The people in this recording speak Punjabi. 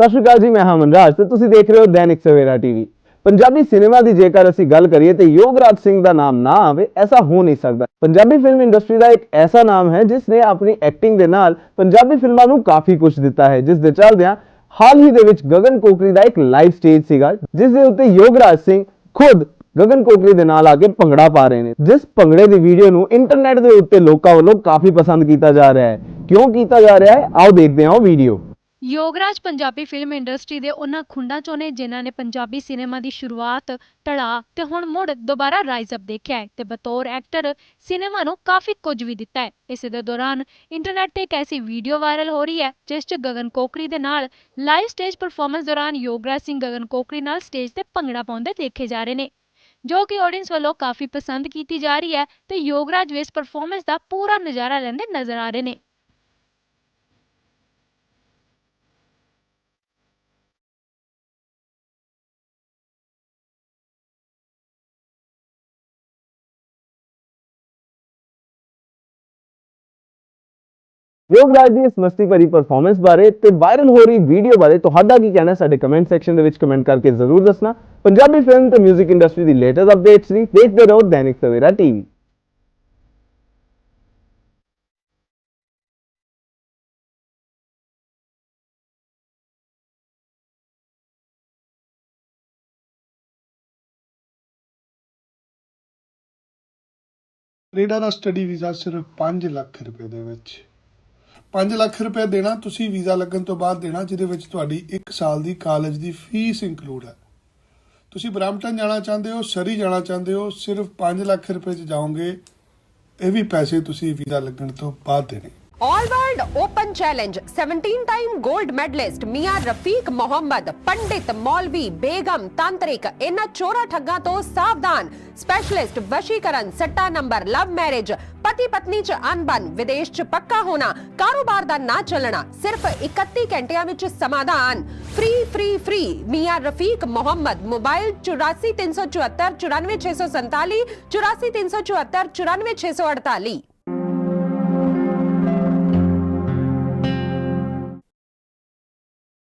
ਸਤਿ ਸ਼੍ਰੀ ਅਕਾਲ ਜੀ, ਮੈਂ ਹਾਂ ਮਨਰਾਜ ਤੇ ਤੁਸੀਂ ਦੇਖ ਰਹੇ ਹੋ ਦੈਨਿਕ ਸਵੇਰਾ ਟੀਵੀ। ਪੰਜਾਬੀ ਸਿਨੇਮਾ ਦੀ ਜੇਕਰ ਅਸੀਂ ਗੱਲ ਕਰੀਏ ਤੇ ਯੋਗਰਾਜ ਸਿੰਘ ਦਾ ਨਾਮ ਨਾ ਆਵੇ, ਐਸਾ ਹੋ ਨਹੀਂ ਸਕਦਾ। ਪੰਜਾਬੀ ਫਿਲਮ ਇੰਡਸਟਰੀ ਦਾ ਇੱਕ ਐਸਾ ਨਾਮ ਹੈ ਜਿਸ ਨੇ ਆਪਣੀ ਐਕਟਿੰਗ ਦੇ ਨਾਲ ਪੰਜਾਬੀ ਫਿਲਮਾਂ ਨੂੰ ਕਾਫੀ ਕੁਝ ਦਿੱਤਾ ਹੈ। ਜਿਸ ਦੇ ਚੱਲਦਿਆਂ ਹਾਲ ਹੀ ਦੇ ਵਿੱਚ ਗਗਨ ਕੋਕਰੀ ਦਾ ਇੱਕ ਲਾਈਵ ਸਟੇਜ ਸੀਗਾ ਜਿਸ ਦੇ ਉੱਤੇ ਯੋਗਰਾਜ ਸਿੰਘ ਖੁਦ ਗਗਨ ਕੋਕਰੀ ਦੇ ਨਾਲ ਆ ਕੇ ਭੰਗੜਾ ਪਾ ਰਹੇ ਨੇ। ਜਿਸ ਭੰਗੜੇ ਦੀ ਵੀਡੀਓ ਨੂੰ ਇੰਟਰਨੈਟ ਦੇ ਉੱਤੇ ਲੋਕਾਂ ਵੱਲੋਂ ਕਾਫੀ ਪਸੰਦ ਕੀਤਾ ਜਾ ਰਿਹਾ ਹੈ। ਕਿਉਂ ਕੀਤਾ ਜਾ ਰਿਹਾ ਹੈ? ਆਓ ਦੇਖਦੇ ਹਾਂ ਉਹ video Yograj Punjabi film industry ਦੇ ਉਹਨਾਂ ਖੁੰਡਾਂ ਚੋਂ ਨੇ, ਜਿਨ੍ਹਾਂ ਨੇ ਪੰਜਾਬੀ ਸਿਨੇਮਾ ਦੀ ਸ਼ੁਰੂਆਤ ਢਲਾ ਤੇ ਹੁਣ ਮੁੜ ਦੁਬਾਰਾ ਰਾਈਜ਼ ਅਪ ਦੇਖਿਆ ਹੈ। ਤੇ ਬਤੌਰ ਐਕਟਰ ਸਿਨੇਮਾ ਨੂੰ ਕਾਫੀ ਕੁਝ ਵੀ ਦਿੱਤਾ ਹੈ। ਇਸੇ ਦੇ ਦੌਰਾਨ ਇੰਟਰਨੈਟ ਤੇ ਇੱਕ ਐਸੀ ਵੀਡੀਓ ਵਾਇਰਲ ਹੋ ਰਹੀ ਹੈ, ਜਿਸ 'ਚ ਗਗਨ ਕੋਕਰੀ ਦੇ ਨਾਲ ਲਾਈਵ ਸਟੇਜ ਪਰਫਾਰਮੈਂਸ ਦੌਰਾਨ ਯੋਗਰਾਜ ਸਿੰਘ ਗਗਨ ਕੋਕਰੀ ਨਾਲ ਸਟੇਜ ਤੇ ਭੰਗੜਾ ਪਾਉਂਦੇ ਦੇਖੇ ਜਾ ਰਹੇ ਨੇ, ਜੋ ਕਿ ਆਡੀਅנס ਵੱਲੋਂ ਕਾਫੀ ਪਸੰਦ ਕੀਤੀ ਜਾ ਰਹੀ ਹੈ ਤੇ ਯੋਗਰਾਜ ਵੀ ਇਸ ਪਰਫਾਰਮੈਂਸ ਦਾ ਪੂਰਾ ਨਜ਼ਾਰਾ ਲੈਂਦੇ ਨਜ਼ਰ ਆ ਰਹੇ ਨੇ। ਯੋਗਰਾਜ ਦੀ ਇਸ ਮਸਤੀ ਭਰੀ ਪਰਫਾਰਮੈਂਸ ਬਾਰੇ ਤੇ ਵਾਇਰਲ ਹੋ ਰਹੀ ਵੀਡੀਓ ਬਾਰੇ ਤੁਹਾਡਾ ਕੀ ਕਹਿਣਾ ਸਾਡੇ ਕਮੈਂਟ ਸੈਕਸ਼ਨ ਦੇ ਵਿੱਚ ਕਮੈਂਟ ਕਰਕੇ ਜ਼ਰੂਰ ਦੱਸਣਾ। ਪੰਜਾਬੀ ਫਿਲਮ ਤੇ 뮤직 ਇੰਡਸਟਰੀ ਦੀ ਲੇਟੈਸਟ ਅਪਡੇਟਸ ਲਈ ਦੇਖਦੇ ਰਹੋ ਦੈਨਿਕ ਸਵੇਰਾ ਟੀਵੀ ਕੈਨੇਡਾ ਦਾ ਸਟੱਡੀ ਵੀਜ਼ਾ ਸਿਰਫ 5 ਲੱਖ ਰੁਪਏ ਦੇ ਵਿੱਚ। 5 ਲੱਖ ਰੁਪਏ ਦੇਣਾ, ਤੁਸੀਂ ਵੀਜ਼ਾ ਲੱਗਣ ਤੋਂ ਬਾਅਦ ਦੇਣਾ, ਜਿਹਦੇ ਵਿੱਚ ਤੁਹਾਡੀ 1 ਸਾਲ ਦੀ ਕਾਲਜ ਦੀ ਫੀਸ ਇਨਕਲੂਡ ਹੈ। ਤੁਸੀਂ ਬ੍ਰੈਂਪਟਨ ਜਾਣਾ ਚਾਹੁੰਦੇ ਹੋ, ਸਰੀ ਜਾਣਾ ਚਾਹੁੰਦੇ ਹੋ, ਸਿਰਫ 5 ਲੱਖ ਰੁਪਏ ਚ ਜਾਓਗੇ, ਇਹ ਵੀ ਪੈਸੇ ਤੁਸੀਂ ਵੀਜ਼ਾ ਲੱਗਣ ਤੋਂ ਬਾਅਦ ਦੇਣੇ। All world open challenge 17 time gold medallist Mian Rafiq Mohammad पंडित मौलवी बेगम तांत्रिक इन चोरा ठगा तो सावधान स्पेशलिस्ट वशीकरण सट्टा नंबर लव मैरिज पति पत्नी च अनबन विदेश च पक्का होना कारोबार दा ना चलना सिर्फ़ 31 ਘੰਟਿਆਂ ਵਿੱਚ ਸਮਾਧਾਨ free free free Mian Rafiq Muhammad mobile 843447494647 84374 94648